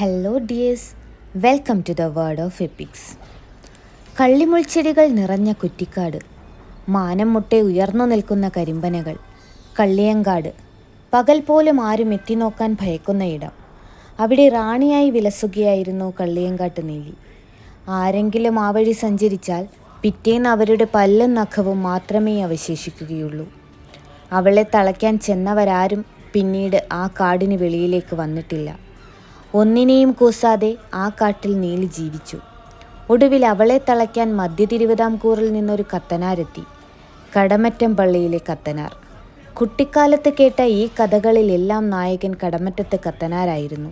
Hello dears welcome to the world of epics കള്ളിമുൾച്ചെടികൾ നിറഞ്ഞ കുറ്റിക്കാട് മാനം മുട്ടെ ഉയർന്നു നിൽക്കുന്ന കരിമ്പനകൾ കള്ളിയങ്കാട് പകൽ പോലും ആരും എത്തിനോക്കാൻ ഭയക്കുന്ന ഇടം. അവിടെ റാണിയായി വിലസുകയായിരുന്നു കള്ളിയങ്കാട്ട് നീലി. ആരെങ്കിലും ആ വഴി സഞ്ചരിച്ചാൽ പിറ്റേന്ന് അവരുടെ പല്ലും നഖവും മാത്രമേ അവശേഷിക്കുകയുള്ളൂ. അവളെ തളയ്ക്കാൻ ചെന്നവരാരും പിന്നീട് ആ കാടിന് വെളിയിലേക്ക് വന്നിട്ടില്ല. ഒന്നിനെയും കൂസാതെ ആ കാട്ടിൽ നീലി ജീവിച്ചു. ഒടുവിൽ അവളെ തളയ്ക്കാൻ മധ്യ തിരുവിതാംകൂറിൽ നിന്നൊരു കത്തനാരെത്തി. കടമറ്റം പള്ളിയിലെ കത്തനാർ. കുട്ടിക്കാലത്ത് കേട്ട ഈ കഥകളിലെല്ലാം നായകൻ കടമറ്റത്ത് കത്തനാരായിരുന്നു.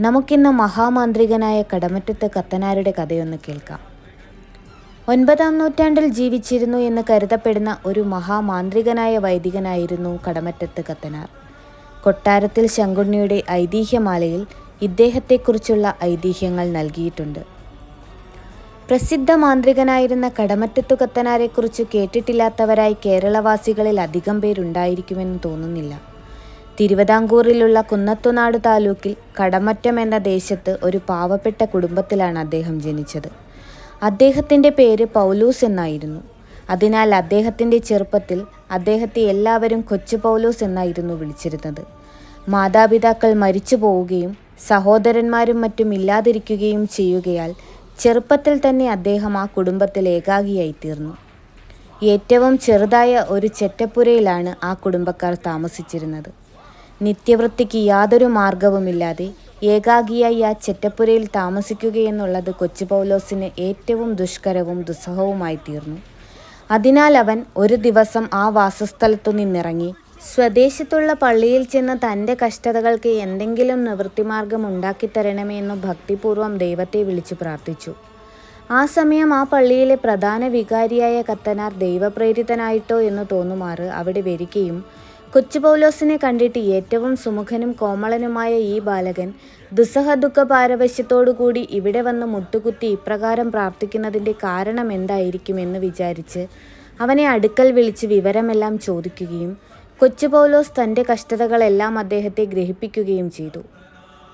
നമുക്കിന്ന് മഹാമാന്ത്രികനായ കടമറ്റത്ത് കത്തനാരുടെ കഥയൊന്ന് കേൾക്കാം. ഒൻപതാം നൂറ്റാണ്ടിൽ ജീവിച്ചിരുന്നു എന്ന് കരുതപ്പെടുന്ന ഒരു മഹാമാന്ത്രികനായ വൈദികനായിരുന്നു കടമറ്റത്ത് കത്തനാർ. കൊട്ടാരത്തിൽ ശങ്കുണ്ണിയുടെ ഐതിഹ്യമാലയിൽ ഇദ്ദേഹത്തെക്കുറിച്ചുള്ള ഐതിഹ്യങ്ങൾ നൽകിയിട്ടുണ്ട്. പ്രസിദ്ധ മാന്ത്രികനായിരുന്ന കടമറ്റത്തു കത്തനാരെക്കുറിച്ച് കേട്ടിട്ടില്ലാത്തവരായി കേരളവാസികളിൽ അധികം പേരുണ്ടായിരിക്കുമെന്ന് തോന്നുന്നില്ല. തിരുവിതാംകൂറിലുള്ള കുന്നത്തുനാട് താലൂക്കിൽ കടമറ്റം എന്ന ദേശത്ത് ഒരു പാവപ്പെട്ട കുടുംബത്തിലാണ് അദ്ദേഹം ജനിച്ചത്. അദ്ദേഹത്തിന്റെ പേര് പൗലൂസ് എന്നായിരുന്നു. അതിനാൽ അദ്ദേഹത്തിന്റെ ചെറുപ്പത്തിൽ അദ്ദേഹത്തെ എല്ലാവരും കൊച്ചു പൗലൂസ് എന്നായിരുന്നു വിളിച്ചിരുന്നത്. മാതാപിതാക്കൾ മരിച്ചു പോവുകയും സഹോദരന്മാരും മറ്റും ഇല്ലാതിരിക്കുകയും ചെയ്യുകയാൽ ചെറുപ്പത്തിൽ തന്നെ അദ്ദേഹം ആ കുടുംബത്തിൽ ഏകാഗിയായി തീർന്നു ഏറ്റവും ചെറുതായ ഒരു ചെറ്റപ്പുരയിലാണ് ആ കുടുംബക്കാർ താമസിച്ചിരുന്നത്. നിത്യവൃത്തിക്ക് യാതൊരു മാർഗവുമില്ലാതെ ഏകാഗിയായി ആ ചെറ്റപ്പുരയിൽ താമസിക്കുകയെന്നുള്ളത് കൊച്ചു പൗലോസിന് ഏറ്റവും ദുഷ്കരവും ദുസ്സഹവുമായി തീർന്നു അതിനാൽ അവൻ ഒരു ദിവസം ആ വാസസ്ഥലത്തു നിന്നിറങ്ങി സ്വദേശത്തുള്ള പള്ളിയിൽ ചെന്ന് തന്റെ കഷ്ടതകൾക്ക് എന്തെങ്കിലും നിവൃത്തിമാർഗം ഉണ്ടാക്കിത്തരണമെന്നു ഭക്തിപൂർവം ദൈവത്തെ വിളിച്ചു പ്രാർത്ഥിച്ചു. ആ സമയം ആ പള്ളിയിലെ പ്രധാന വികാരിയായ കത്തനാർ ദൈവപ്രേരിതനായിട്ടോ എന്ന് തോന്നുമാറ് അവിടെ വരികയും കൊച്ചു പൗലോസിനെ കണ്ടിട്ട് ഏറ്റവും സുമുഖനും കോമളനുമായ ഈ ബാലകൻ ദുസ്സഹ ദുഃഖ പാരവശ്യത്തോടുകൂടി ഇവിടെ വന്ന് മുട്ടുകുത്തി ഇപ്രകാരം പ്രാർത്ഥിക്കുന്നതിന്റെ കാരണം എന്തായിരിക്കും എന്ന് വിചാരിച്ച് അവനെ അടുക്കൽ വിളിച്ച് വിവരമെല്ലാം ചോദിക്കുകയും കൊച്ചു പൗലോസ് തന്റെ കഷ്ടതകളെല്ലാം അദ്ദേഹത്തെ ഗ്രഹിപ്പിക്കുകയും ചെയ്തു.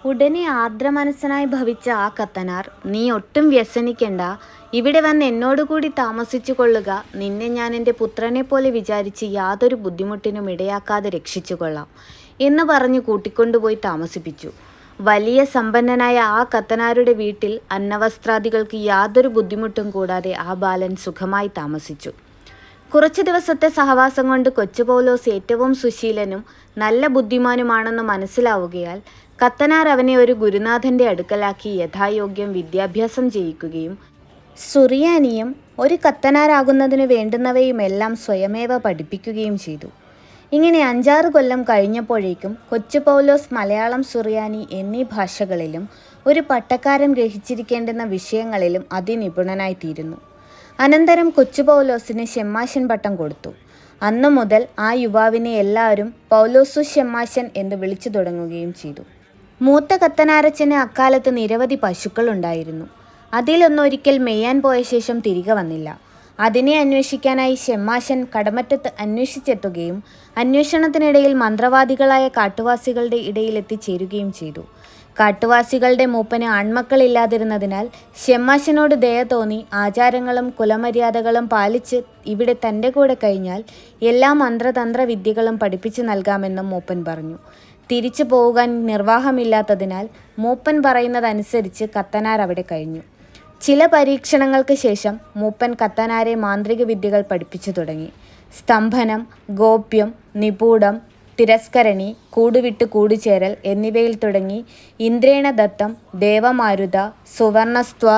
ഉടനെ ആർദ്രമനസ്സനായി ഭവിച്ച ആ കത്തനാർ നീ ഒട്ടും വ്യസനിക്കണ്ട. ഇവിടെ വന്ന് എന്നോടുകൂടി താമസിച്ചു കൊള്ളുക. നിന്നെ ഞാൻ എന്റെ പുത്രനെ പോലെ വിചാരിച്ച് യാതൊരു ബുദ്ധിമുട്ടിനും ഇടയാക്കാതെ രക്ഷിച്ചു കൊള്ളാം എന്ന് പറഞ്ഞു കൂട്ടിക്കൊണ്ടുപോയി താമസിപ്പിച്ചു. വലിയ സമ്പന്നനായ ആ കത്തനാരുടെ വീട്ടിൽ അന്നവസ്ത്രാദികൾക്ക് യാതൊരു ബുദ്ധിമുട്ടും കൂടാതെ ആ ബാലൻ സുഖമായി താമസിച്ചു. കുറച്ചു ദിവസത്തെ സഹവാസം കൊണ്ട് കൊച്ചു പൗലോസ് ഏറ്റവും സുശീലനും നല്ല ബുദ്ധിമാനുമാണെന്ന് മനസ്സിലാവുകയാൽ കത്തനാർ അവനെ ഒരു ഗുരുനാഥന്റെ അടുക്കലാക്കി യഥായോഗ്യം വിദ്യാഭ്യാസം ചെയ്യിക്കുകയും സുറിയാനിയും ഒരു കത്തനാരാകുന്നതിന് വേണ്ടുന്നവയുമെല്ലാം സ്വയമേവ പഠിപ്പിക്കുകയും ചെയ്തു. ഇങ്ങനെ അഞ്ചാറ് കൊല്ലം കഴിഞ്ഞപ്പോഴേക്കും കൊച്ചു പൗലോസ് മലയാളം സുറിയാനി എന്നീ ഭാഷകളിലും ഒരു പട്ടക്കാരൻ ഗ്രഹിച്ചിരിക്കേണ്ടുന്ന വിഷയങ്ങളിലും അതിനിപുണനായിത്തീരുന്നു. അനന്തരം കൊച്ചു പൗലോസിന് ഷെമ്മാശൻ പട്ടം കൊടുത്തു. അന്നു മുതൽ ആ യുവാവിനെ എല്ലാവരും പൗലോസു ഷെമ്മാശൻ എന്ന് വിളിച്ചു തുടങ്ങുകയും ചെയ്തു. മൂത്ത കത്തനാരച്ചന് അക്കാലത്ത് നിരവധി പശുക്കൾ ഉണ്ടായിരുന്നു. അതിലൊന്നൊരിക്കൽ മെയ്യാൻ പോയ ശേഷം തിരികെ വന്നില്ല. അതിനെ അന്വേഷിക്കാനായി ഷെമ്മാശൻ കടമറ്റത്ത് അന്വേഷിച്ചെത്തുകയും അന്വേഷണത്തിനിടയിൽ മന്ത്രവാദികളായ കാട്ടുവാസികളുടെ ഇടയിൽ എത്തിച്ചേരുകയും ചെയ്തു. കാട്ടുവാസികളുടെ മൂപ്പന് ആൺമക്കളില്ലാതിരുന്നതിനാൽ ഷെമ്മാശനോട് ദയ തോന്നി ആചാരങ്ങളും കുലമര്യാദകളും പാലിച്ച് ഇവിടെ തന്റെ കൂടെ കഴിഞ്ഞാൽ എല്ലാ മന്ത്രതന്ത്ര വിദ്യകളും പഠിപ്പിച്ചു നൽകാമെന്നും മൂപ്പൻ പറഞ്ഞു. തിരിച്ചു പോകാൻ നിർവാഹമില്ലാത്തതിനാൽ മൂപ്പൻ പറയുന്നതനുസരിച്ച് കത്തനാർ അവിടെ കഴിഞ്ഞു. ചില പരീക്ഷണങ്ങൾക്ക് ശേഷം മൂപ്പൻ കത്തനാരെ മാന്ത്രിക വിദ്യകൾ പഠിപ്പിച്ചു തുടങ്ങി. സ്തംഭനം ഗോപ്യം നിപൂഢം തിരസ്കരണി കൂടുവിട്ട് കൂടിച്ചേരൽ എന്നിവയിൽ തുടങ്ങി ഇന്ദ്രേണ ദത്തം ദേവമാരുത സുവർണസ്ത്വ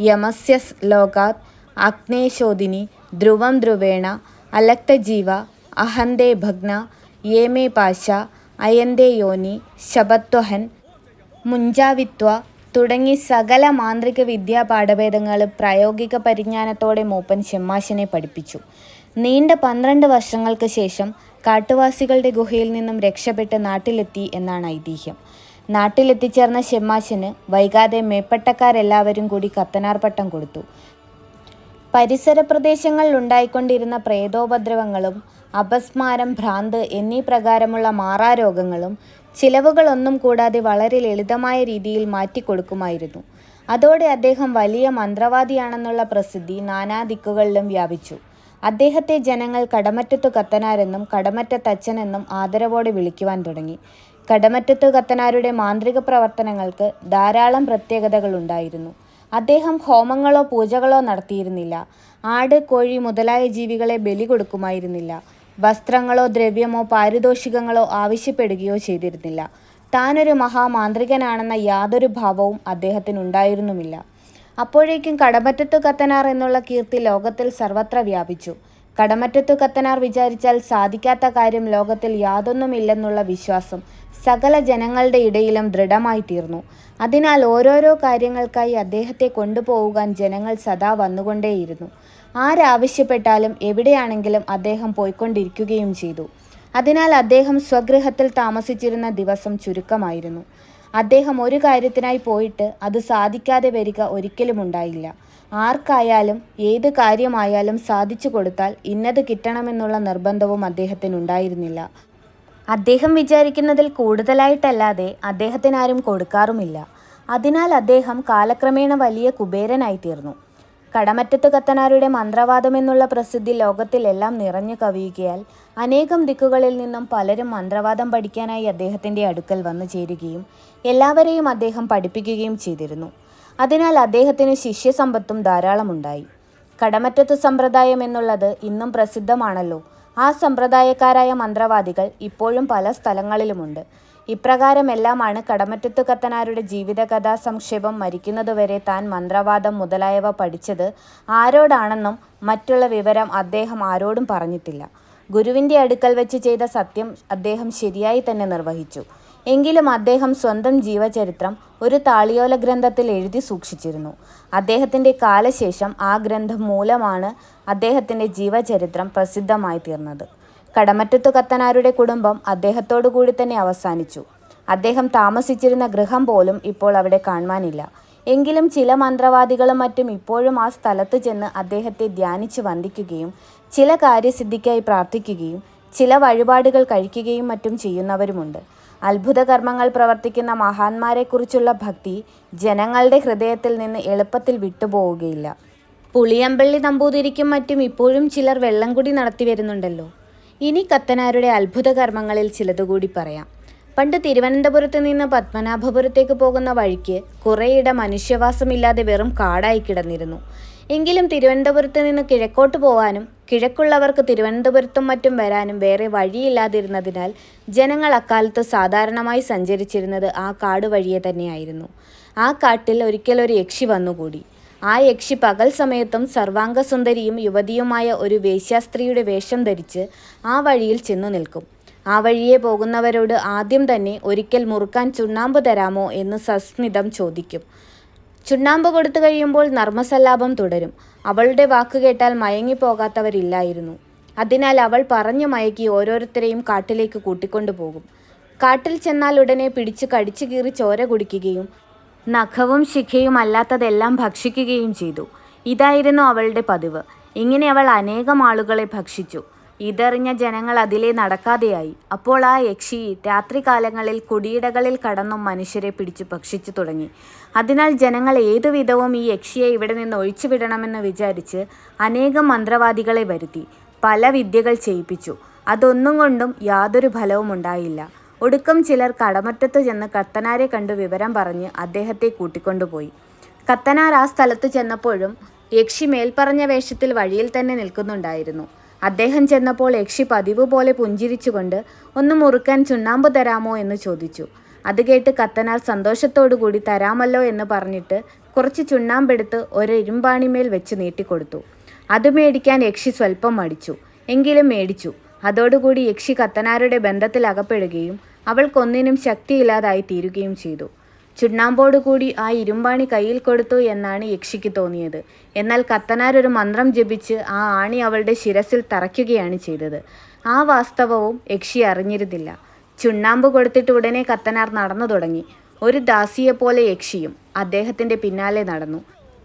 യമസ്യ ലോകാത് അഗ്നേശോദിനി ധ്രുവം ധ്രുവേണ അലക്തജീവ അഹന്തേ ഭഗ്ന യേമേ പാശ അയന്തേ യോനി ശബത്വഹൻ മുഞ്ചാവിത്വ തുടങ്ങി സകല മാന്ത്രിക വിദ്യാ പാഠഭേദങ്ങളും പ്രായോഗിക പരിജ്ഞാനത്തോടെ മൂപ്പൻ ഷെമ്മാശനെ പഠിപ്പിച്ചു. നീണ്ട പന്ത്രണ്ട് വർഷങ്ങൾക്ക് ശേഷം കാട്ടുവാസികളുടെ ഗുഹയിൽ നിന്നും രക്ഷപ്പെട്ട് നാട്ടിലെത്തി എന്നാണ് ഐതിഹ്യം നാട്ടിലെത്തിച്ചേർന്ന ഷെമ്മാശന് വൈകാതെ മേപ്പട്ടക്കാരെല്ലാവരും കൂടി കത്തനാർ പട്ടം കൊടുത്തു പരിസര പ്രദേശങ്ങളിൽ ഉണ്ടായിക്കൊണ്ടിരുന്ന പ്രേതോപദ്രവങ്ങളും അപസ്മാരം ഭ്രാന്ത് എന്നീ പ്രകാരമുള്ള മാറാരോഗങ്ങളും ചിലവുകളൊന്നും കൂടാതെ വളരെ ലളിതമായ രീതിയിൽ മാറ്റിക്കൊടുക്കുമായിരുന്നു. അതോടെ അദ്ദേഹം വലിയ മന്ത്രവാദിയാണെന്നുള്ള പ്രസിദ്ധി നാനാദിക്കുകളിലും വ്യാപിച്ചു. അദ്ദേഹത്തെ ജനങ്ങൾ കടമറ്റത്തു കത്തനാരെന്നും കടമറ്റത്തച്ചനെന്നും ആദരവോടെ വിളിക്കുവാൻ തുടങ്ങി. കടമറ്റത്തു കത്തനാരുടെ മാന്ത്രിക പ്രവർത്തനങ്ങൾക്ക് ധാരാളം പ്രത്യേകതകളുണ്ടായിരുന്നു. അദ്ദേഹം ഹോമങ്ങളോ പൂജകളോ നടത്തിയിരുന്നില്ല. ആട്, കോഴി മുതലായ ജീവികളെ ബലി കൊടുക്കുമായിരുന്നില്ല. വസ്ത്രങ്ങളോ ദ്രവ്യമോ പാരിതോഷികങ്ങളോ ആവശ്യപ്പെടുകയോ ചെയ്തിരുന്നില്ല. താനൊരു മഹാമാന്ത്രികനാണെന്ന യാതൊരു ഭാവവും അദ്ദേഹത്തിനുണ്ടായിരുന്നുമില്ല. അപ്പോഴേക്കും കടമറ്റത്ത് കത്തനാർ എന്നുള്ള കീർത്തി ലോകത്തിൽ സർവത്ര വ്യാപിച്ചു. കടമറ്റത്ത് കത്തനാർ വിചാരിച്ചാൽ സാധിക്കാത്ത കാര്യം ലോകത്തിൽ യാതൊന്നുമില്ലെന്നുള്ള വിശ്വാസം സകല ജനങ്ങളുടെ ഇടയിലും ദൃഢമായി തീർന്നു അതിനാൽ ഓരോരോ കാര്യങ്ങൾക്കായി അദ്ദേഹത്തെ കൊണ്ടുപോകാൻ ജനങ്ങൾ സദാ വന്നുകൊണ്ടേയിരുന്നു. ആരാവശ്യപ്പെട്ടാലും എവിടെയാണെങ്കിലും അദ്ദേഹം പോയിക്കൊണ്ടിരിക്കുകയും ചെയ്തു. അതിനാൽ അദ്ദേഹം സ്വഗൃഹത്തിൽ താമസിച്ചിരുന്ന ദിവസം ചുരുക്കമായിരുന്നു. അദ്ദേഹം ഒരു കാര്യത്തിനായി പോയിട്ട് അത് സാധിക്കാതെ വരിക ഒരിക്കലുമുണ്ടായില്ല. ആർക്കായാലും ഏത് കാര്യമായാലും സാധിച്ചു കൊടുത്താൽ ഇന്നത് കിട്ടണമെന്നുള്ള നിർബന്ധവും അദ്ദേഹത്തിനുണ്ടായിരുന്നില്ല. അദ്ദേഹം വിചാരിക്കുന്നതിൽ കൂടുതലായിട്ടല്ലാതെ അദ്ദേഹത്തിനാരും കൊടുക്കാറുമില്ല. അതിനാൽ അദ്ദേഹം കാലക്രമേണ വലിയ കുബേരനായി കുബേരനായിത്തീർന്നു. കടമറ്റത്ത് കത്തനാരുടെ മന്ത്രവാദമെന്നുള്ള പ്രസിദ്ധി ലോകത്തിലെല്ലാം നിറഞ്ഞു കവിയുകയാൽ അനേകം ദിക്കുകളിൽ നിന്നും പലരും മന്ത്രവാദം പഠിക്കാനായി അദ്ദേഹത്തിന്റെ അടുക്കൽ വന്നു ചേരുകയും എല്ലാവരെയും അദ്ദേഹം പഠിപ്പിക്കുകയും ചെയ്തിരുന്നു. അതിനാൽ അദ്ദേഹത്തിന് ശിഷ്യസമ്പത്തും ധാരാളമുണ്ടായി. കടമറ്റത്ത് സമ്പ്രദായം എന്നുള്ളത് ഇന്നും പ്രസിദ്ധമാണല്ലോ. ആ സമ്പ്രദായക്കാരായ മന്ത്രവാദികൾ ഇപ്പോഴും പല സ്ഥലങ്ങളിലുമുണ്ട്. ഇപ്രകാരമെല്ലാമാണ് കടമറ്റത്ത് കത്തനാരുടെ ജീവിതകഥാ സംക്ഷേപം മരിക്കുന്നതുവരെ താൻ മന്ത്രവാദം മുതലായവ പഠിച്ചത് ആരോടാണെന്നും മറ്റുള്ള വിവരം അദ്ദേഹം ആരോടും പറഞ്ഞിട്ടില്ല. ഗുരുവിന്റെ അടുക്കൽ വെച്ച് ചെയ്ത സത്യം അദ്ദേഹം ശരിയായി തന്നെ നിർവഹിച്ചു. എങ്കിലും അദ്ദേഹം സ്വന്തം ജീവചരിത്രം ഒരു താളിയോല ഗ്രന്ഥത്തിൽ എഴുതി സൂക്ഷിച്ചിരുന്നു. അദ്ദേഹത്തിന്റെ കാലശേഷം ആ ഗ്രന്ഥം മൂലമാണ് അദ്ദേഹത്തിന്റെ ജീവചരിത്രം പ്രസിദ്ധമായി തീർന്നത് കടമറ്റത്തു കത്തനാരുടെ കുടുംബം അദ്ദേഹത്തോടു കൂടി തന്നെ അവസാനിച്ചു. അദ്ദേഹം താമസിച്ചിരുന്ന ഗൃഹം പോലും ഇപ്പോൾ അവിടെ കാണുവാനില്ല എങ്കിലും ചില മന്ത്രവാദികളും മറ്റും ഇപ്പോഴും ആ സ്ഥലത്ത് ചെന്ന് അദ്ദേഹത്തെ ധ്യാനിച്ച് വന്ദിക്കുകയും ചില കാര്യസിദ്ധിക്കായി പ്രാർത്ഥിക്കുകയും ചില വഴിപാടുകൾ കഴിക്കുകയും മറ്റും ചെയ്യുന്നവരുമുണ്ട്. അത്ഭുതകർമ്മങ്ങൾ പ്രവർത്തിക്കുന്ന മഹാന്മാരെക്കുറിച്ചുള്ള ഭക്തി ജനങ്ങളുടെ ഹൃദയത്തിൽ നിന്ന് എളുപ്പത്തിൽ വിട്ടുപോവുകയില്ല. പുളിയമ്പള്ളി നമ്പൂതിരിക്കും മറ്റും ഇപ്പോഴും ചിലർ വെള്ളം വെള്ളംകുടി നടത്തിവരുന്നുണ്ടല്ലോ. ഇനി കത്തനാരുടെ അത്ഭുതകർമ്മങ്ങളിൽ ചിലതുകൂടി പറയാം. പണ്ട് തിരുവനന്തപുരത്ത് നിന്ന് പത്മനാഭപുരത്തേക്ക് പോകുന്ന വഴിക്ക് കുറേയിടം മനുഷ്യവാസമില്ലാതെ വെറും കാടായിക്കിടന്നിരുന്നു. എങ്കിലും തിരുവനന്തപുരത്ത് നിന്ന് കിഴക്കോട്ട് പോവാനും കിഴക്കുള്ളവർക്ക് തിരുവനന്തപുരത്തും മറ്റും വരാനും വേറെ വഴിയില്ലാതിരുന്നതിനാൽ ജനങ്ങൾ അക്കാലത്ത് സാധാരണമായി സഞ്ചരിച്ചിരുന്നത് ആ കാട് വഴിയെ തന്നെയായിരുന്നു. ആ കാട്ടിൽ ഒരിക്കൽ ഒരു യക്ഷി വന്നുകൂടി. ആ യക്ഷി പകൽ സമയത്തും സർവാംഗസുന്ദരിയും യുവതിയുമായ ഒരു വേശ്യാസ്ത്രീയുടെ വേഷം ധരിച്ച് ആ വഴിയിൽ ചെന്നു നിൽക്കും. ആ വഴിയെ പോകുന്നവരോട് ആദ്യം തന്നെ ഒരിക്കൽ മുറുക്കാൻ ചുണ്ണാമ്പ് തരാമോ എന്ന് സസ്മിതം ചോദിക്കും. ചുണ്ണാമ്പ് കൊടുത്തു കഴിയുമ്പോൾ നർമ്മസല്ലാപം തുടരും. അവളുടെ വാക്ക് കേട്ടാൽ മയങ്ങിപ്പോകാത്തവരില്ലായിരുന്നു. അതിനാൽ അവൾ പറഞ്ഞു മയക്കി ഓരോരുത്തരെയും കാട്ടിലേക്ക് കൂട്ടിക്കൊണ്ടുപോകും. കാട്ടിൽ ചെന്നാൽ ഉടനെ പിടിച്ചു കീറി ചോര കുടിക്കുകയും നഖവും ശിഖയും അല്ലാത്തതെല്ലാം ഭക്ഷിക്കുകയും ചെയ്തു. ഇതായിരുന്നു അവളുടെ പതിവ്. ഇങ്ങനെ അവൾ അനേകം ആളുകളെ ഭക്ഷിച്ചു. ഇതറിഞ്ഞ ജനങ്ങൾ അതിലേ നടക്കാതെയായി. അപ്പോൾ ആ യക്ഷി രാത്രികാലങ്ങളിൽ കുടിയിടകളിൽ കടന്നും മനുഷ്യരെ പിടിച്ചു ഭക്ഷിച്ചു തുടങ്ങി. അതിനാൽ ജനങ്ങൾ ഏതുവിധവും ഈ യക്ഷിയെ ഇവിടെ നിന്ന് ഒഴിച്ചുവിടണമെന്ന് വിചാരിച്ച് അനേകം മന്ത്രവാദികളെ വരുത്തി. പല വിദ്യകൾ ചെയ്യിപ്പിച്ചു. അതൊന്നും കൊണ്ടും യാതൊരു ഫലവും ഉണ്ടായില്ല ഒടുക്കം ചിലർ കടമറ്റത്ത് ചെന്ന് കത്തനാരെ കണ്ടു വിവരം പറഞ്ഞ് അദ്ദേഹത്തെ കൂട്ടിക്കൊണ്ടുപോയി. കത്തനാർ ആ സ്ഥലത്തു ചെന്നപ്പോഴും യക്ഷി മേൽപ്പറഞ്ഞ വേഷത്തിൽ വഴിയിൽ തന്നെ നിൽക്കുന്നുണ്ടായിരുന്നു. അദ്ദേഹം ചെന്നപ്പോൾ യക്ഷി പതിവ് പോലെ പുഞ്ചിരിച്ചുകൊണ്ട് ഒന്ന് മുറുക്കാൻ ചുണ്ണാമ്പ് തരാമോ എന്ന് ചോദിച്ചു. അത് കേട്ട് കത്തനാർ സന്തോഷത്തോടുകൂടി തരാമല്ലോ എന്ന് പറഞ്ഞിട്ട് കുറച്ച് ചുണ്ണാമ്പെടുത്ത് ഒരു ഇരുമ്പാണിമേൽ വെച്ച് നീട്ടിക്കൊടുത്തു. അത് മേടിക്കാൻ യക്ഷി സ്വൽപ്പം മടിച്ചു. എങ്കിലും മേടിച്ചു. അതോടുകൂടി യക്ഷി കത്തനാരുടെ ബന്ധത്തിൽ അകപ്പെടുകയും അവൾക്കൊന്നിനും ശക്തിയില്ലാതായി തീരുകയും ചെയ്തു. ചുണ്ണാമ്പോടുകൂടി ആ ഇരുമ്പാണി കയ്യിൽ കൊടുത്തു എന്നാണ് യക്ഷിക്ക് തോന്നിയത്. എന്നാൽ കത്തനാർ ഒരു മന്ത്രം ജപിച്ച് ആ ആണി അവളുടെ ശിരസിൽ തറയ്ക്കുകയാണ് ചെയ്തത്. ആ വാസ്തവവും യക്ഷി അറിഞ്ഞിരുന്നില്ല. ചുണ്ണാമ്പ് കൊടുത്തിട്ട് ഉടനെ കത്തനാർ നടന്നു തുടങ്ങി. ഒരു ദാസിയെപ്പോലെ യക്ഷിയും അദ്ദേഹത്തിന്റെ പിന്നാലെ നടന്നു.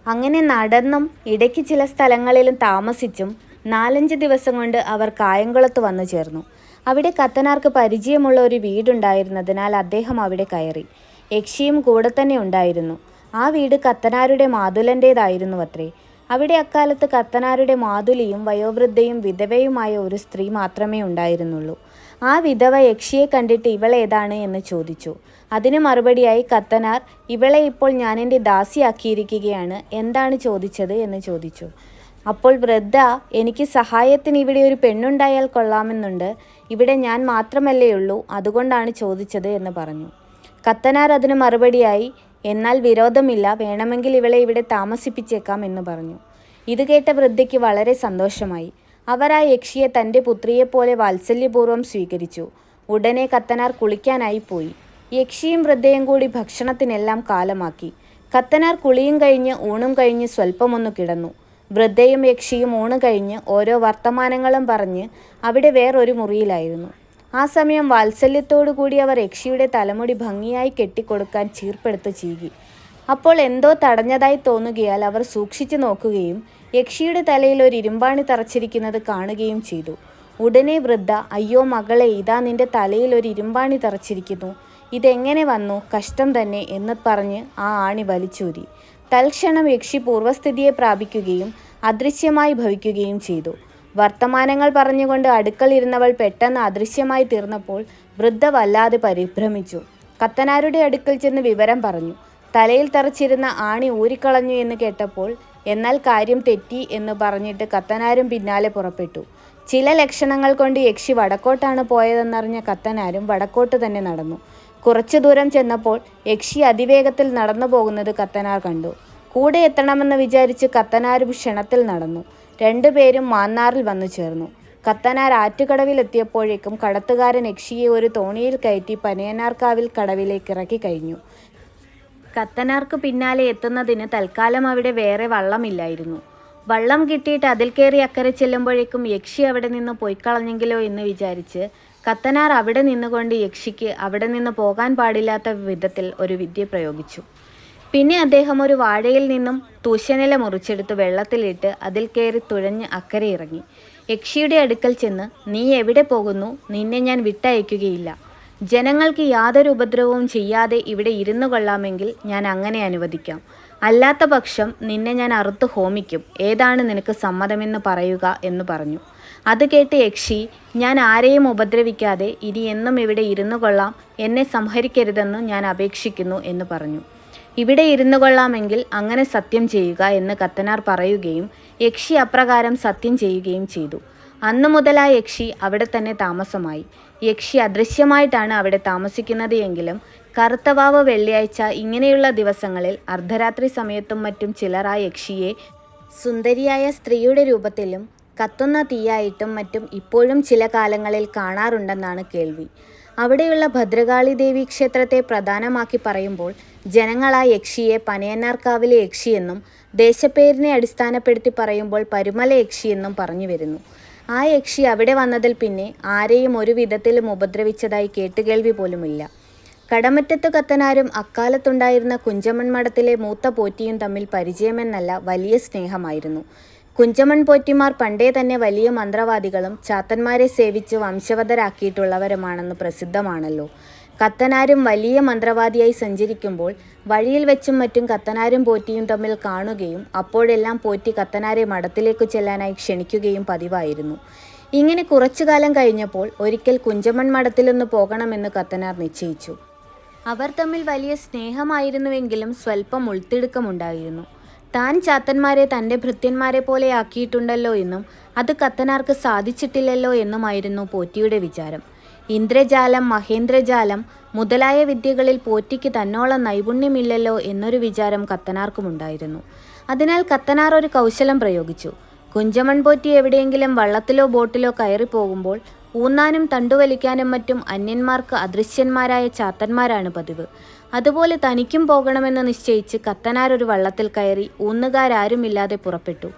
അങ്ങനെ നടന്നും ഇടയ്ക്ക് ചില സ്ഥലങ്ങളിലും താമസിച്ചും നാലഞ്ച് ദിവസം കൊണ്ട് അവർ കായംകുളത്ത് വന്നു ചേർന്നു. അവിടെ കത്തനാർക്ക് പരിചയമുള്ള ഒരു വീടുണ്ടായിരുന്നതിനാൽ അദ്ദേഹം അവിടെ കയറി യക്ഷിയും കൂടെ തന്നെ ഉണ്ടായിരുന്നു. ആ വീട് കത്തനാരുടെ മാതുലന്റേതായിരുന്നു അത്രേ അവിടെ അക്കാലത്ത് കത്തനാരുടെ മാതുലിയും വയോവൃദ്ധയും വിധവയുമായ ഒരു സ്ത്രീ മാത്രമേ ഉണ്ടായിരുന്നുള്ളൂ. ആ വിധവ യക്ഷിയെ കണ്ടിട്ട് ഇവളേതാണ് എന്ന് ചോദിച്ചു. അതിന് മറുപടിയായി കത്തനാർ ഇവളെ ഇപ്പോൾ ഞാൻ എന്റെ ദാസിയാക്കിയിരിക്കുകയാണ്. എന്താണ് ചോദിച്ചത്? എന്ന് ചോദിച്ചു. അപ്പോൾ വൃദ്ധ എനിക്ക് സഹായത്തിന് ഇവിടെ ഒരു പെണ്ണുണ്ടായാൽ കൊള്ളാമെന്നുണ്ട്. ഇവിടെ ഞാൻ മാത്രമല്ലേ ഉള്ളൂ. അതുകൊണ്ടാണ് ചോദിച്ചത് എന്ന് പറഞ്ഞു. കത്തനാർ അതിന് മറുപടിയായി എന്നാൽ വിരോധമില്ല വേണമെങ്കിൽ ഇവളെ ഇവിടെ താമസിപ്പിച്ചേക്കാം എന്ന് പറഞ്ഞു. ഇത് കേട്ട വൃദ്ധയ്ക്ക് വളരെ സന്തോഷമായി. അവർ ആ യക്ഷിയെ തന്റെ പുത്രിയെപ്പോലെ വാത്സല്യപൂർവം സ്വീകരിച്ചു. ഉടനെ കത്തനാർ കുളിക്കാനായി പോയി. യക്ഷിയും വൃദ്ധയും കൂടി ഭക്ഷണത്തിനെല്ലാം കാലമാക്കി. കത്തനാർ കുളിയും കഴിഞ്ഞ് ഊണും കഴിഞ്ഞ് സ്വല്പമൊന്നു കിടന്നു. വൃദ്ധയും യക്ഷിയും ഊണ് കഴിഞ്ഞ് ഓരോ വർത്തമാനങ്ങളും പറഞ്ഞ് അവിടെ വേറൊരു മുറിയിലായിരുന്നു. ആ സമയം വാത്സല്യത്തോടു കൂടി അവർ യക്ഷിയുടെ തലമുടി ഭംഗിയായി കെട്ടിക്കൊടുക്കാൻ ചീർപ്പെടുത്ത് ചീകി. അപ്പോൾ എന്തോ തടഞ്ഞതായി തോന്നുകയാൽ അവർ സൂക്ഷിച്ചു നോക്കുകയും യക്ഷിയുടെ തലയിൽ ഒരു ഇരുമ്പാണി തറച്ചിരിക്കുന്നത് കാണുകയും ചെയ്തു. ഉടനെ വൃദ്ധ അയ്യോ മകളെ ഇതാ നിന്റെ തലയിൽ ഒരു ഇരുമ്പാണി തറച്ചിരിക്കുന്നു. ഇതെങ്ങനെ വന്നു? കഷ്ടം തന്നെ എന്ന് പറഞ്ഞ് ആ ആണി വലിച്ചൂരി. തൽക്ഷണം യക്ഷി പൂർവസ്ഥിതിയെ പ്രാപിക്കുകയും അദൃശ്യമായി ഭവിക്കുകയും ചെയ്തു. വർത്തമാനങ്ങൾ പറഞ്ഞുകൊണ്ട് അടുക്കലിരുന്നവൾ പെട്ടെന്ന് അദൃശ്യമായി തീർന്നപ്പോൾ വൃദ്ധ വല്ലാതെ പരിഭ്രമിച്ചു. കത്തനാരുടെ അടുക്കൽ ചെന്ന് വിവരം പറഞ്ഞു. തലയിൽ തറച്ചിരുന്ന ആണി ഊരിക്കളഞ്ഞു എന്ന് കേട്ടപ്പോൾ എന്നാൽ കാര്യം തെറ്റി എന്ന് പറഞ്ഞിട്ട് കത്തനാരും പിന്നാലെ പുറപ്പെട്ടു. ചില ലക്ഷണങ്ങൾ കൊണ്ട് യക്ഷി വടക്കോട്ടാണ് പോയതെന്നറിഞ്ഞ കത്തനാരും വടക്കോട്ട് തന്നെ നടന്നു. കുറച്ചു ദൂരം ചെന്നപ്പോൾ യക്ഷി അതിവേഗത്തിൽ നടന്നു പോകുന്നത് കത്തനാർ കണ്ടു. കൂടെ എത്തണമെന്ന് വിചാരിച്ച് കത്തനാരും ക്ഷണത്തിൽ നടന്നു. രണ്ടുപേരും മാന്നാറിൽ വന്നു ചേർന്നു. കത്തനാർ ആറ്റുകടവിലെത്തിയപ്പോഴേക്കും കടത്തുകാരൻ യക്ഷിയെ ഒരു തോണിയിൽ കയറ്റി പനയനാർക്കാവിൽ കടവിലേക്ക് ഇറക്കി കഴിഞ്ഞു. കത്തനാർക്ക് പിന്നാലെ എത്തുന്നതിന് തൽക്കാലം അവിടെ വേറെ വള്ളമില്ലായിരുന്നു. വള്ളം കിട്ടിയിട്ട് അതിൽ കയറി അക്കരെ ചെല്ലുമ്പോഴേക്കും യക്ഷി അവിടെ നിന്ന് പോയിക്കളഞ്ഞെങ്കിലോ എന്ന് വിചാരിച്ച് കത്തനാർ അവിടെ നിന്നുകൊണ്ട് യക്ഷിക്ക് അവിടെ നിന്ന് പോകാൻ പാടില്ലാത്ത വിധത്തിൽ ഒരു വിദ്യ പ്രയോഗിച്ചു. പിന്നെ അദ്ദേഹം ഒരു വാഴയിൽ നിന്നും തൂശനില മുറിച്ചെടുത്ത് വെള്ളത്തിലിട്ട് അതിൽ കയറി തുഴഞ്ഞ് അക്കരെ ഇറങ്ങി. യക്ഷിയുടെ അടുക്കൽ ചെന്ന് നീ എവിടെ പോകുന്നു? നിന്നെ ഞാൻ വിട്ടയക്കുകയില്ല. ജനങ്ങൾക്ക് യാതൊരു ഉപദ്രവവും ചെയ്യാതെ ഇവിടെ ഇരുന്നു കൊള്ളാമെങ്കിൽ ഞാൻ അങ്ങനെ അനുവദിക്കാം. അല്ലാത്ത പക്ഷം നിന്നെ ഞാൻ അറുത്ത് ഹോമിക്കും. ഏതാണ് നിനക്ക് സമ്മതമെന്ന് പറയുക എന്ന് പറഞ്ഞു. അത് കേട്ട് യക്ഷി ഞാൻ ആരെയും ഉപദ്രവിക്കാതെ ഇനി എന്നും ഇവിടെ ഇരുന്നു കൊള്ളാം. എന്നെ സംഹരിക്കരുതെന്ന് ഞാൻ അപേക്ഷിക്കുന്നു എന്ന് പറഞ്ഞു. ഇവിടെ ഇരുന്നു കൊള്ളാമെങ്കിൽ അങ്ങനെ സത്യം ചെയ്യുക എന്ന് കത്തനാർ പറയുകയും യക്ഷി അപ്രകാരം സത്യം ചെയ്യുകയും ചെയ്തു. അന്നു മുതൽ ആ യക്ഷി അവിടെ തന്നെ താമസമായി. യക്ഷി അദൃശ്യമായിട്ടാണ് അവിടെ താമസിക്കുന്നത് എങ്കിലും കറുത്തവാവ് വെള്ളിയാഴ്ച ഇങ്ങനെയുള്ള ദിവസങ്ങളിൽ അർദ്ധരാത്രി സമയത്തും മറ്റും ചിലർ ആ യക്ഷിയെ സുന്ദരിയായ സ്ത്രീയുടെ രൂപത്തിലും കത്തുന്ന തീയായിട്ടും മറ്റും ഇപ്പോഴും ചില കാലങ്ങളിൽ കാണാറുണ്ടെന്നാണ് കേൾവി. അവിടെയുള്ള ഭദ്രകാളി ദേവി ക്ഷേത്രത്തെ പ്രധാനമാക്കി പറയുമ്പോൾ ജനങ്ങൾ ആ യക്ഷിയെ പനയന്നാർക്കാവിലെ യക്ഷിയെന്നും ദേശപ്പേരിനെ അടിസ്ഥാനപ്പെടുത്തി പറയുമ്പോൾ പരുമല യക്ഷിയെന്നും പറഞ്ഞു വരുന്നു. ആ യക്ഷി അവിടെ വന്നതിൽ പിന്നെ ആരെയും ഒരു വിധത്തിലും ഉപദ്രവിച്ചതായി കേട്ടുകേൾവി പോലുമില്ല. കടമറ്റത്ത് കത്തനാരും അക്കാലത്തുണ്ടായിരുന്ന കുഞ്ചമൺ മഠത്തിലെ മൂത്ത പോറ്റിയും തമ്മിൽ പരിചയമെന്നല്ല വലിയ സ്നേഹമായിരുന്നു. കുഞ്ചമൺ പോറ്റിമാർ പണ്ടേ തന്നെ വലിയ മന്ത്രവാദികളും ചാത്തന്മാരെ സേവിച്ച് വംശവതരാക്കിയിട്ടുള്ളവരുമാണെന്ന് പ്രസിദ്ധമാണല്ലോ. കത്തനാരും വലിയ മന്ത്രവാദിയായി സഞ്ചരിക്കുമ്പോൾ വഴിയിൽ വെച്ചും മറ്റും കത്തനാരും പോറ്റിയും തമ്മിൽ കാണുകയും അപ്പോഴെല്ലാം പോറ്റി കത്തനാരെ മഠത്തിലേക്ക് ചെല്ലാനായി ക്ഷണിക്കുകയും പതിവായിരുന്നു. ഇങ്ങനെ കുറച്ചു കാലം കഴിഞ്ഞപ്പോൾ ഒരിക്കൽ കുഞ്ചമൺ മഠത്തിലൊന്ന് പോകണമെന്ന് കത്തനാർ നിശ്ചയിച്ചു. അവർ തമ്മിൽ വലിയ സ്നേഹമായിരുന്നുവെങ്കിലും സ്വല്പം ഉൾത്തിടുക്കമുണ്ടായിരുന്നു. താൻ ചാത്തന്മാരെ തന്റെ ഭൃത്യന്മാരെ പോലെ ആക്കിയിട്ടുണ്ടല്ലോ എന്നും അത് കത്തനാർക്ക് സാധിച്ചിട്ടില്ലല്ലോ എന്നുമായിരുന്നു പോറ്റിയുടെ വിചാരം. ഇന്ദ്രജാലം മഹേന്ദ്രജാലം മുതലായ വിദ്യകളിൽ പോറ്റിക്ക് തന്നോളം നൈപുണ്യമില്ലല്ലോ എന്നൊരു വിചാരം കത്തനാർക്കുമുണ്ടായിരുന്നു. അതിനാൽ കത്തനാർ ഒരു കൗശലം പ്രയോഗിച്ചു. കുഞ്ചമൺ പോറ്റി എവിടെയെങ്കിലും വള്ളത്തിലോ ബോട്ടിലോ കയറി പോകുമ്പോൾ ഊന്നാനും തണ്ടുവലിക്കാനും മറ്റും അന്യന്മാർക്ക് അദൃശ്യന്മാരായ ചാത്തന്മാരാണ് പതിവ്. അതുപോലെ തനിക്കും പോകണമെന്ന് നിശ്ചയിച്ച് കത്തനാർ ഒരു വള്ളത്തിൽ കയറി ഊന്നുകാരാരുമില്ലാതെ പുറപ്പെട്ടു.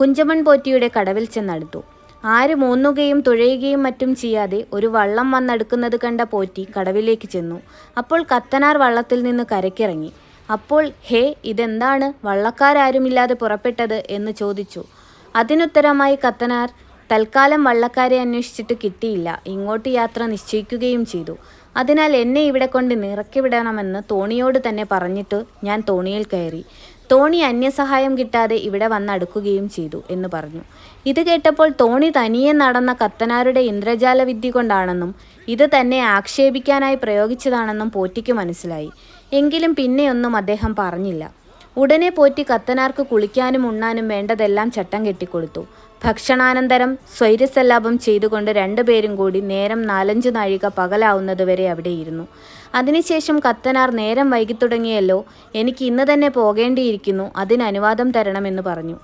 കുഞ്ചമൺ പോറ്റിയുടെ കടവിൽ ചെന്നടുത്തു. ആരും ഊന്നുകയും തുഴയുകയും മറ്റും ചെയ്യാതെ ഒരു വള്ളം വന്നടുക്കുന്നത് കണ്ട പോറ്റി കടവിലേക്ക് ചെന്നു. അപ്പോൾ കത്തനാർ വള്ളത്തിൽ നിന്ന് കരക്കിറങ്ങി അപ്പോൾ ഹേ ഇതെന്താണ്? വള്ളക്കാരാരുമില്ലാതെ പുറപ്പെട്ടത് എന്ന് ചോദിച്ചു. അതിനുത്തരമായി കത്തനാർ തൽക്കാലം വള്ളക്കാരെ അന്വേഷിച്ചിട്ട് കിട്ടിയില്ല. ഇങ്ങോട്ട് യാത്ര നിശ്ചയിക്കുകയും ചെയ്തു. അതിനാൽ എന്നെ ഇവിടെ കൊണ്ട് നിറക്കി വിടണമെന്ന് തോണിയോട് തന്നെ പറഞ്ഞിട്ട് ഞാൻ തോണിയിൽ കയറി. തോണി അന്യസഹായം കിട്ടാതെ ഇവിടെ വന്നടുക്കുകയും ചെയ്തു എന്ന് പറഞ്ഞു. ഇത് കേട്ടപ്പോൾ തോണി തനിയെ നടന്ന കത്തനാരുടെ ഇന്ദ്രജാല വിദ്യ കൊണ്ടാണെന്നും ഇത് തന്നെ ആക്ഷേപിക്കാനായി പ്രയോഗിച്ചതാണെന്നും പോറ്റിക്ക് മനസ്സിലായി. എങ്കിലും പിന്നെയൊന്നും അദ്ദേഹം പറഞ്ഞില്ല. ഉടനെ പോറ്റി കത്തനാർക്ക് കുളിക്കാനും ഉണ്ണാനും വേണ്ടതെല്ലാം ചട്ടം കെട്ടിക്കൊടുത്തു. ഭക്ഷണാനന്തരം സ്വൈരസല്ലാപം ചെയ്തുകൊണ്ട് രണ്ടുപേരും കൂടി നേരം നാലഞ്ചു നാഴിക പകലാവുന്നതുവരെ അവിടെയിരുന്നു. അതിനുശേഷം കത്തനാർ നേരം വൈകിത്തുടങ്ങിയല്ലോ എനിക്ക് ഇന്ന് തന്നെ പോകേണ്ടിയിരിക്കുന്നു അതിന് അനുവാദം തരണമെന്ന് പറഞ്ഞു.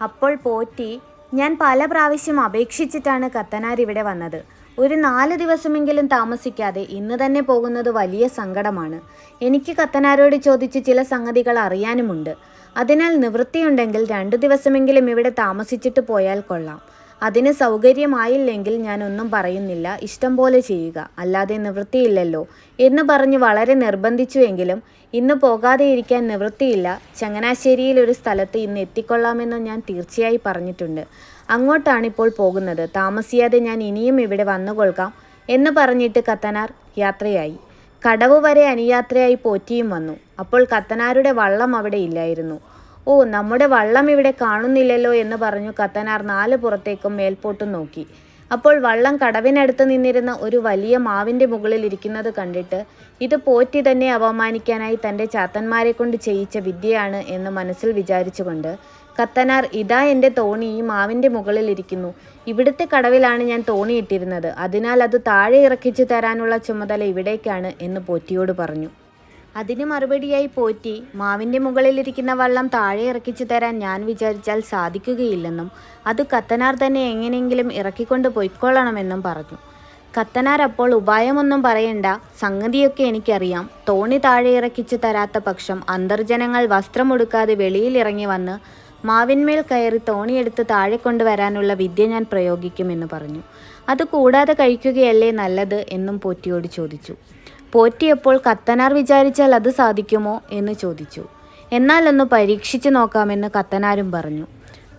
അപ്പോൾ പോറ്റി ഞാൻ പല പ്രാവശ്യം അപേക്ഷിച്ചിട്ടാണ് കത്തനാർ ഇവിടെ വന്നത്. ഒരു നാല് ദിവസമെങ്കിലും താമസിക്കാതെ ഇന്ന് തന്നെ പോകുന്നത് വലിയ സങ്കടമാണ്. എനിക്ക് കത്തനാരോട് ചോദിച്ച് ചില സംഗതികൾ അറിയാനുമുണ്ട്. അതിനാൽ നിവൃത്തിയുണ്ടെങ്കിൽ രണ്ടു ദിവസമെങ്കിലും ഇവിടെ താമസിച്ചിട്ട് പോയാൽ കൊള്ളാം. അതിന് സൗകര്യമായില്ലെങ്കിൽ ഞാൻ ഒന്നും പറയുന്നില്ല. ഇഷ്ടം പോലെ ചെയ്യുക. അല്ലാതെ നിവൃത്തിയില്ലല്ലോ എന്ന് പറഞ്ഞ് വളരെ നിർബന്ധിച്ചുവെങ്കിലും ഇന്ന് പോകാതെ ഇരിക്കാൻ നിവൃത്തിയില്ല. ചങ്ങനാശ്ശേരിയിൽ ഒരു സ്ഥലത്ത് ഇന്ന് എത്തിക്കൊള്ളാമെന്ന് ഞാൻ തീർച്ചയായി പറഞ്ഞിട്ടുണ്ട്. അങ്ങോട്ടാണിപ്പോൾ പോകുന്നത്. താമസിയാതെ ഞാൻ ഇനിയും ഇവിടെ വന്നുകൊള്ളുകാം എന്ന് പറഞ്ഞിട്ട് കത്തനാർ യാത്രയായി. കടവ് വരെ അനുയാത്രയായി പോറ്റിയും വന്നു. അപ്പോൾ കത്തനാരുടെ വള്ളം അവിടെ ഇല്ലായിരുന്നു. ഓ നമ്മുടെ വള്ളം ഇവിടെ കാണുന്നില്ലല്ലോ എന്ന് പറഞ്ഞു കത്തനാർ നാല് പുറത്തേക്കും മേൽപോട്ടും നോക്കി. അപ്പോൾ വള്ളം കടവിനടുത്ത് നിന്നിരുന്ന ഒരു വലിയ മാവിന്റെ മുകളിൽ ഇരിക്കുന്നത് കണ്ടിട്ട് ഇത് പോറ്റി തന്നെ അപമാനിക്കാനായി തന്റെ ചാത്തന്മാരെ കൊണ്ട് ചെയ്യിച്ച വിദ്യയാണ് എന്ന് മനസ്സിൽ വിചാരിച്ചുകൊണ്ട് കത്തനാർ ഇതാ എന്റെ തോണി ഈ മാവിന്റെ മുകളിലിരിക്കുന്നു ഇവിടുത്തെ കടവിലാണ് ഞാൻ തോണി ഇട്ടിരുന്നത്. അതിനാൽ അത് താഴെ ഇറക്കിച്ചു തരാനുള്ള ചുമതല ഇവിടേക്കാണ് എന്ന് പോറ്റിയോട് പറഞ്ഞു. അതിന് മറുപടിയായി പോറ്റി മാവിന്റെ മുകളിലിരിക്കുന്ന വള്ളം താഴെ ഇറക്കിച്ചു തരാൻ ഞാൻ വിചാരിച്ചാൽ സാധിക്കുകയില്ലെന്നും അത് കത്തനാർ തന്നെ എങ്ങനെയെങ്കിലും ഇറക്കിക്കൊണ്ട് പൊയ്ക്കൊള്ളണമെന്നും പറഞ്ഞു. കത്തനാർ അപ്പോൾ ഉപായമൊന്നും പറയണ്ട. സംഗതിയൊക്കെ എനിക്കറിയാം. തോണി താഴെ ഇറക്കിച്ചു തരാത്ത പക്ഷം അന്തർജനങ്ങൾ വസ്ത്രമൊടുക്കാതെ വെളിയിലിറങ്ങി വന്ന് മാവിന്മേൽ കയറി തോണിയെടുത്ത് താഴെ കൊണ്ടുവരാനുള്ള വിദ്യ ഞാൻ പ്രയോഗിക്കുമെന്ന് പറഞ്ഞു. അത് കൂടാതെ കഴിക്കുകയല്ലേ നല്ലത്? എന്നും പോറ്റിയോട് ചോദിച്ചു. പോറ്റിയപ്പോൾ കത്തനാർ വിചാരിച്ചാൽ അത് സാധിക്കുമോ എന്ന് ചോദിച്ചു. എന്നാൽ ഒന്ന് പരീക്ഷിച്ചു നോക്കാമെന്ന് കത്തനാരും പറഞ്ഞു.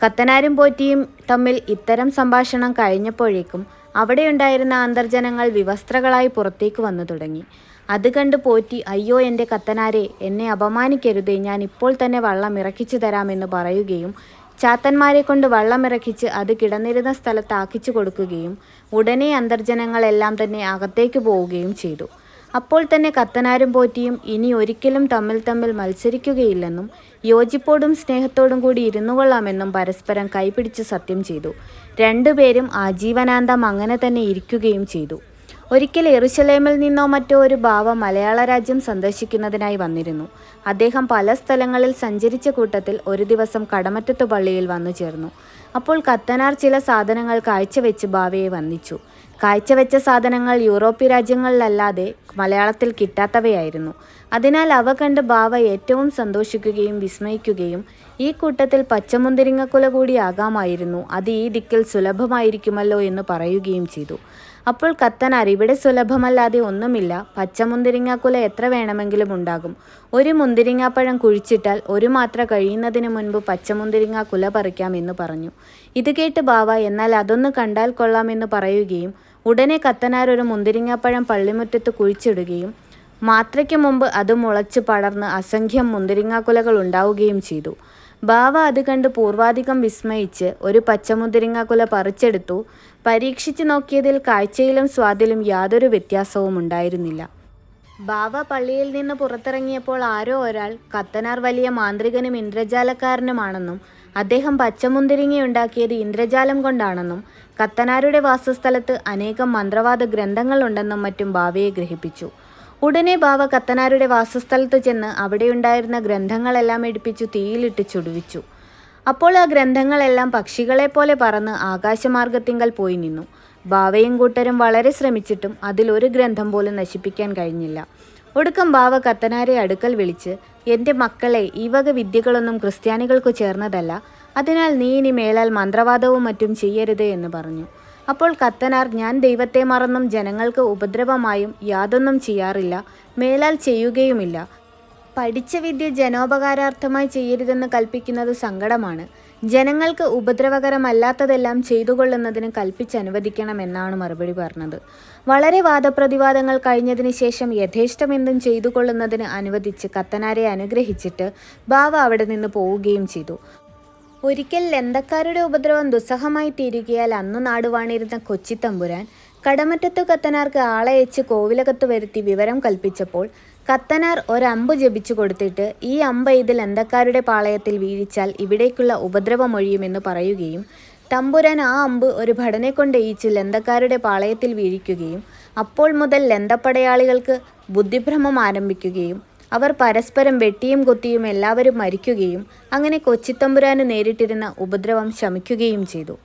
കത്തനാരും പോറ്റിയും തമ്മിൽ ഇത്തരം സംഭാഷണം കഴിഞ്ഞപ്പോഴേക്കും അവിടെയുണ്ടായിരുന്ന അന്തർജനങ്ങൾ വിവസ്ത്രകളായി പുറത്തേക്ക് വന്നു തുടങ്ങി. അത് കണ്ട് പോറ്റി അയ്യോ എന്റെ കത്തനാരെ എന്നെ അപമാനിക്കരുതേ ഞാൻ ഇപ്പോൾ തന്നെ വള്ളം ഇറക്കിച്ചു തരാമെന്ന് പറയുകയും ചാത്തന്മാരെ കൊണ്ട് വള്ളമിറക്കിച്ച് അത് കിടന്നിരുന്ന സ്ഥലത്ത് ആക്കിച്ചു കൊടുക്കുകയും ഉടനെ അന്തർജനങ്ങളെല്ലാം തന്നെ അകത്തേക്ക് പോവുകയും ചെയ്തു. അപ്പോൾ തന്നെ കത്തനാരും പോറ്റിയും ഇനി ഒരിക്കലും തമ്മിൽ തമ്മിൽ മത്സരിക്കുകയില്ലെന്നും യോജിപ്പോടും സ്നേഹത്തോടും കൂടി ഇരുന്നു കൊള്ളാമെന്നും പരസ്പരം കൈപിടിച്ച് സത്യം ചെയ്തു. രണ്ടുപേരും ആജീവനാന്തം അങ്ങനെ തന്നെ ഇരിക്കുകയും ചെയ്തു. ഒരിക്കൽ എറുശലേമിൽ നിന്നോ മറ്റോ ഒരു ബാവ മലയാള രാജ്യം സന്ദർശിക്കുന്നതിനായി വന്നിരുന്നു. അദ്ദേഹം പല സ്ഥലങ്ങളിൽ സഞ്ചരിച്ച കൂട്ടത്തിൽ ഒരു ദിവസം കടമറ്റത്ത് പള്ളിയിൽ വന്നു ചേർന്നു. അപ്പോൾ കത്തനാർ ചില സാധനങ്ങൾ കാഴ്ചവെച്ച് ബാവയെ വന്ദിച്ചു. കാഴ്ചവെച്ച സാധനങ്ങൾ യൂറോപ്യ രാജ്യങ്ങളിലല്ലാതെ മലയാളത്തിൽ കിട്ടാത്തവയായിരുന്നു. അതിനാൽ അവ കണ്ട് ബാവ ഏറ്റവും സന്തോഷിക്കുകയും വിസ്മയിക്കുകയും ഈ കൂട്ടത്തിൽ പച്ചമുന്തിരിങ്ങക്കുല കൂടി ആകാമായിരുന്നു. അത് ഈ ദിക്കിൽ സുലഭമായിരിക്കുമല്ലോ എന്ന് പറയുകയും ചെയ്തു. അപ്പോൾ കത്തനാർ ഇവിടെ സുലഭമല്ലാതെ ഒന്നുമില്ല. പച്ചമുന്തിരിങ്ങാക്കുല എത്ര വേണമെങ്കിലും ഉണ്ടാകും. ഒരു മുന്തിരിങ്ങാപ്പഴം കുഴിച്ചിട്ടാൽ ഒരു മാത്ര കഴിയുന്നതിന് മുൻപ് പച്ചമുന്തിരിങ്ങാക്കുല പറിക്കാം എന്ന് പറഞ്ഞു. ഇത് കേട്ട് ബാവ എന്നാൽ അതൊന്ന് കണ്ടാൽ കൊള്ളാമെന്ന് പറയുകയും ഉടനെ കത്തനാർ ഒരു മുന്തിരിങ്ങാപ്പഴം പള്ളിമുറ്റത്ത് കുഴിച്ചിടുകയും മാത്രയ്ക്ക് മുമ്പ് അത് മുളച്ച് പടർന്ന് അസംഖ്യം മുന്തിരിങ്ങാക്കുലകൾ ഉണ്ടാവുകയും ചെയ്തു. ബാവ അത് കണ്ട് പൂർവാധികം വിസ്മയിച്ച് ഒരു പച്ചമുന്തിരിങ്ങാക്കുല പറിച്ചെടുത്തു. പരീക്ഷിച്ചു നോക്കിയതിൽ കാഴ്ചയിലും സ്വാദിലും യാതൊരു വ്യത്യാസവും ഉണ്ടായിരുന്നില്ല. ബാവ പള്ളിയിൽ നിന്ന് പുറത്തിറങ്ങിയപ്പോൾ ആരോ ഒരാൾ കത്തനാർ വലിയ മാന്ത്രികനും ഇന്ദ്രജാലക്കാരനുമാണെന്നും അദ്ദേഹം പച്ചമുന്തിരിങ്ങി ഉണ്ടാക്കിയത് ഇന്ദ്രജാലം കൊണ്ടാണെന്നും കത്തനാരുടെ വാസസ്ഥലത്ത് അനേകം മന്ത്രവാദ ഗ്രന്ഥങ്ങളുണ്ടെന്നും മറ്റും ബാവയെ ഗ്രഹിപ്പിച്ചു. ഉടനെ ബാവ കത്തനാരുടെ വാസസ്ഥലത്ത് ചെന്ന് അവിടെയുണ്ടായിരുന്ന ഗ്രന്ഥങ്ങളെല്ലാം എടുപ്പിച്ചു തീയിലിട്ട് ചുടുവിച്ചു. അപ്പോൾ ആ ഗ്രന്ഥങ്ങളെല്ലാം പക്ഷികളെപ്പോലെ പറന്ന് ആകാശമാർഗത്തിങ്കൽ പോയി നിന്നു. ബാവയും കൂട്ടരും വളരെ ശ്രമിച്ചിട്ടും അതിലൊരു ഗ്രന്ഥം പോലും നശിപ്പിക്കാൻ കഴിഞ്ഞില്ല. ഒടുക്കം ബാവ കത്തനാരെ അടുക്കൽ വിളിച്ച് എന്റെ മക്കളെ ഈ വക വിദ്യകളൊന്നും ക്രിസ്ത്യാനികൾക്ക് ചേർന്നതല്ല. അതിനാൽ നീ ഇനി മേലാൽ മന്ത്രവാദവും മറ്റും ചെയ്യരുത് എന്ന് പറഞ്ഞു. അപ്പോൾ കത്തനാർ ഞാൻ ദൈവത്തെ മറന്നും ജനങ്ങൾക്ക് ഉപദ്രവമായും യാതൊന്നും ചെയ്യാറില്ല മേലാൽ ചെയ്യുകയുമില്ല. പഠിച്ച വിദ്യ ജനോപകാരാർത്ഥമായി ചെയ്യരുതെന്ന് കൽപ്പിക്കുന്നത് സങ്കടമാണ്. ജനങ്ങൾക്ക് ഉപദ്രവകരമല്ലാത്തതെല്ലാം ചെയ്തുകൊള്ളുന്നതിന് കൽപ്പിച്ചനുവദിക്കണമെന്നാണ് മറുപടി പറഞ്ഞത്. വളരെ വാദപ്രതിവാദങ്ങൾ കഴിഞ്ഞതിന് ശേഷം യഥേഷ്ടമെന്തും ചെയ്തുകൊള്ളുന്നതിന് അനുവദിച്ച് കത്തനാരെ അനുഗ്രഹിച്ചിട്ട് ബാവ അവിടെ നിന്ന് പോവുകയും ചെയ്തു. ഒരിക്കൽ ലന്തക്കാരുടെ ഉപദ്രവം ദുസ്സഹമായി തീരുകയാൽ അന്ന് നാടുവാണിരുന്ന കൊച്ചിത്തമ്പുരാൻ കടമറ്റത്തു കത്തനാർക്ക് ആളയച്ച് കോവിലകത്ത് വരുത്തി വിവരം കൽപ്പിച്ചപ്പോൾ കത്തനാർ ഒരമ്പ് ജപിച്ചു കൊടുത്തിട്ട് ഈ അമ്പ ഇത് ലന്തക്കാരുടെ പാളയത്തിൽ വീഴിച്ചാൽ ഇവിടേക്കുള്ള ഉപദ്രവമൊഴിയുമെന്ന് പറയുകയും തമ്പുരാൻ ആ അമ്പ് ഒരു ഭടനെ കൊണ്ടേയിച്ച് ലന്തക്കാരുടെ പാളയത്തിൽ വീഴിക്കുകയും അപ്പോൾ മുതൽ ലന്തപ്പടയാളികൾക്ക് ബുദ്ധിഭ്രമം ആരംഭിക്കുകയും അവർ പരസ്പരം വെട്ടിയും കൊത്തിയും എല്ലാവരും മരിക്കുകയും അങ്ങനെ കൊച്ചിത്തമ്പുരാന് നേരിട്ടിരുന്ന ഉപദ്രവം ശമിക്കുകയും ചെയ്തു.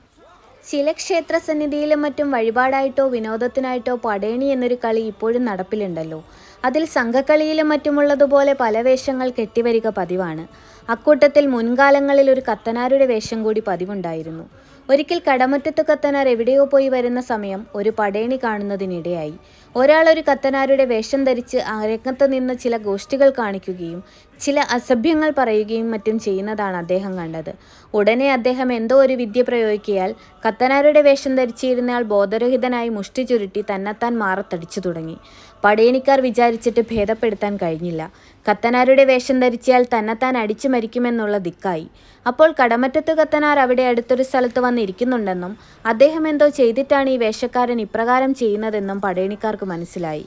ചില ക്ഷേത്ര സന്നിധിയിലും മറ്റും വഴിപാടായിട്ടോ വിനോദത്തിനായിട്ടോ പടേണി എന്നൊരു കളി ഇപ്പോഴും നടപ്പിലുണ്ടല്ലോ. അതിൽ സംഘക്കളിയിലും മറ്റുമുള്ളതുപോലെ പല വേഷങ്ങൾ കെട്ടിവരിക പതിവാണ്. അക്കൂട്ടത്തിൽ മുൻകാലങ്ങളിൽ ഒരു കത്തനാരുടെ വേഷം കൂടി പതിവുണ്ടായിരുന്നു. ഒരിക്കൽ കടമറ്റത്ത് കത്തനാർ എവിടെയോ പോയി വരുന്ന സമയം ഒരു പടയണി കാണുന്നതിനിടയായി. ഒരാൾ ഒരു കത്തനാരുടെ വേഷം ധരിച്ച് ആ രംഗത്ത് നിന്ന് ചില ഗോഷ്ഠികൾ കാണിക്കുകയും ചില അസഭ്യങ്ങൾ പറയുകയും മറ്റും ചെയ്യുന്നതാണ് അദ്ദേഹം കണ്ടത്. ഉടനെ അദ്ദേഹം എന്തോ ഒരു വിദ്യ പ്രയോഗിക്കിയാൽ കത്തനാരുടെ വേഷം ധരിച്ചിരുന്നയാൾ ബോധരഹിതനായി മുഷ്ടി ചുരുട്ടി തന്നെത്താൻ മാറത്തടിച്ചു തുടങ്ങി. പടയണിക്കാർ വിചാരിച്ചിട്ട് ഭേദപ്പെടുത്താൻ കഴിഞ്ഞില്ല. കത്തനാരുടെ വേഷം ധരിച്ചാൽ തന്നെത്താൻ അടിച്ചു മരിക്കുമെന്നുള്ള ദിക്കായി. അപ്പോൾ കടമറ്റത്ത് കത്തനാർ അവിടെ അടുത്തൊരു സ്ഥലത്ത് വന്നിരിക്കുന്നുണ്ടെന്നും അദ്ദേഹം എന്തോ ചെയ്തിട്ടാണ് ഈ വേഷക്കാരൻ ഇപ്രകാരം ചെയ്യുന്നതെന്നും പടയണിക്കാർക്ക് മനസ്സിലായി.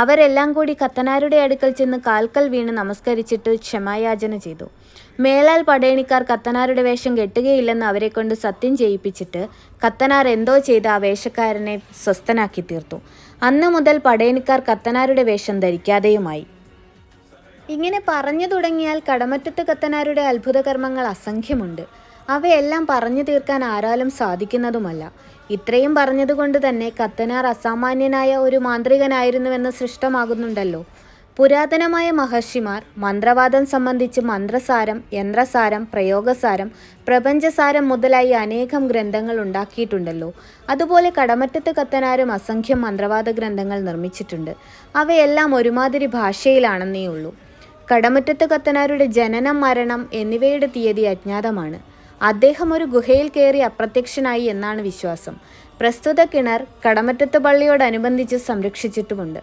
അവരെല്ലാം കൂടി കത്തനാരുടെ അടുക്കൽ ചെന്ന് കാൽക്കൽ വീണ് നമസ്കരിച്ചിട്ട് ക്ഷമായാചന ചെയ്തു. മേലാൽ പടയണിക്കാർ കത്തനാരുടെ വേഷം കെട്ടുകയില്ലെന്ന് അവരെക്കൊണ്ട് സത്യം ചെയ്യിപ്പിച്ചിട്ട് കത്തനാർ എന്തോ ചെയ്ത് ആ വേഷക്കാരനെ സ്വസ്ഥനാക്കി തീർത്തു. അന്ന് മുതൽ പടയണിക്കാർ കത്തനാരുടെ വേഷം ധരിക്കാതെയുമായി. ഇങ്ങനെ പറഞ്ഞു തുടങ്ങിയാൽ കടമറ്റത്ത് കത്തനാരുടെ അത്ഭുതകർമ്മങ്ങൾ അസംഖ്യമുണ്ട്. അവയെല്ലാം പറഞ്ഞു തീർക്കാൻ ആരാലും സാധിക്കുന്നതുമല്ല. ഇത്രയും പറഞ്ഞതുകൊണ്ട് തന്നെ കത്തനാർ അസാമാന്യനായ ഒരു മാന്ത്രികനായിരുന്നുവെന്ന് സൃഷ്ടമാകുന്നുണ്ടല്ലോ. പുരാതനമായ മഹർഷിമാർ മന്ത്രവാദം സംബന്ധിച്ച് മന്ത്രസാരം യന്ത്രസാരം പ്രയോഗസാരം പ്രപഞ്ചസാരം മുതലായി അനേകം ഗ്രന്ഥങ്ങൾ ഉണ്ടാക്കിയിട്ടുണ്ടല്ലോ. അതുപോലെ കടമറ്റത്ത് കത്തനാരും അസംഖ്യം മന്ത്രവാദ ഗ്രന്ഥങ്ങൾ നിർമ്മിച്ചിട്ടുണ്ട്. അവയെല്ലാം ഒരുമാതിരി ഭാഷയിലാണെന്നേ ഉള്ളൂ കടമറ്റത്ത് കത്തനാരുടെ ജനനം മരണം എന്നിവയുടെ തീയതി അജ്ഞാതമാണ്. അദ്ദേഹം ഒരു ഗുഹയിൽ കയറി അപ്രത്യക്ഷനായി എന്നാണ് വിശ്വാസം. പ്രസ്തുത കിണർ കടമറ്റത്ത് പള്ളിയോടനുബന്ധിച്ച് സംരക്ഷിച്ചിട്ടുമുണ്ട്.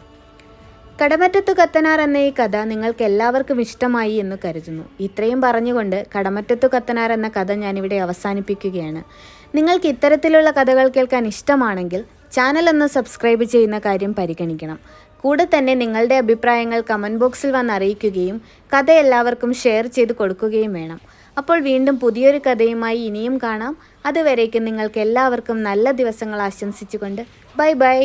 കടമറ്റത്തു കത്തനാർ എന്ന ഈ കഥ നിങ്ങൾക്ക് എല്ലാവർക്കും ഇഷ്ടമായി എന്ന് കരുതുന്നു. ഇത്രയും പറഞ്ഞുകൊണ്ട് കടമറ്റത്തു കത്തനാർ എന്ന കഥ ഞാനിവിടെ അവസാനിപ്പിക്കുകയാണ്. നിങ്ങൾക്ക് ഇത്തരത്തിലുള്ള കഥകൾ കേൾക്കാൻ ഇഷ്ടമാണെങ്കിൽ ചാനൽ ഒന്ന് സബ്സ്ക്രൈബ് ചെയ്യുന്ന കാര്യം പരിഗണിക്കണം. കൂടെ തന്നെ നിങ്ങളുടെ അഭിപ്രായങ്ങൾ കമന്റ് ബോക്സിൽ വന്ന് അറിയിക്കുകയും കഥ എല്ലാവർക്കും ഷെയർ ചെയ്ത് കൊടുക്കുകയും വേണം. അപ്പോൾ വീണ്ടും പുതിയൊരു കഥയുമായി ഇനിയും കാണാം. അതുവരേക്കും നിങ്ങൾക്ക് എല്ലാവർക്കും നല്ല ദിവസങ്ങൾ ആശംസിച്ചുകൊണ്ട് ബൈ ബൈ.